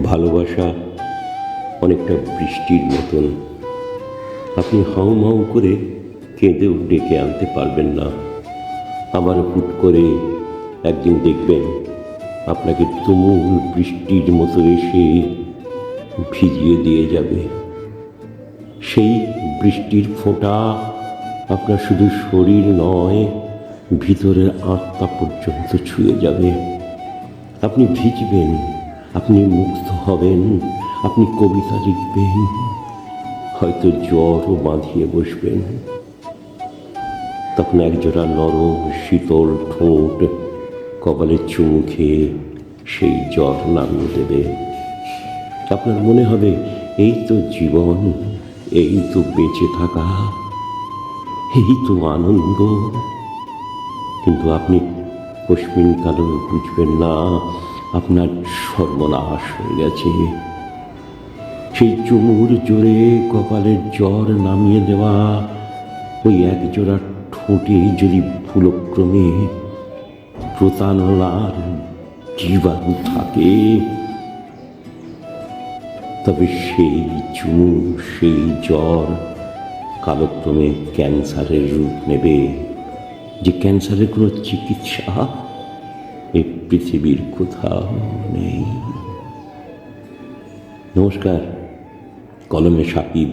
ভালোবাসা অনেকটা বৃষ্টির মতন। আপনি হাউ মাউ করে কেঁদেও ডেকে আনতে পারবেন না। আবার হুট করে একদিন দেখবেন আপনাকে তুমুল বৃষ্টির মতো এসে ভিজিয়ে দিয়ে যাবে। সেই বৃষ্টির ফোঁটা আপনার শুধু শরীর নয়, ভিতরের আত্মা পর্যন্ত ছুঁয়ে যাবে। আপনি ভিজবেন। আপনি মুগ্ধ হবেন, আপনি কবিতা লিখবেন, হয়তো জ্বরও বাঁধিয়ে বসবেন। তখন একজোড়া নরম শীতল ঠোঁট কপালে চুমু খেয়ে সেই জ্বর নামিয়ে দেবে। আপনার মনে হবে, এই তো জীবন, এই তো বেঁচে থাকা, এই তো আনন্দ। কিন্তু আপনি পশ্চিম কালো বুঝবেন না আপনার সর্বনাশ হয়ে গেছে। সেই চুমুর জোরে কপালের জ্বর নামিয়ে দেওয়া, ওই একজোড়া ঠোঁটে যদি ভুলক্রমে প্রতারণার জীবাণু থাকে, তবে সেই চুমু সেই জ্বর কালক্রমে ক্যান্সারের রূপ নেবে। যে ক্যান্সারের কোনো চিকিৎসা এই পৃথিবীর কোথাও নেই। নমস্কার কলমে সাকিব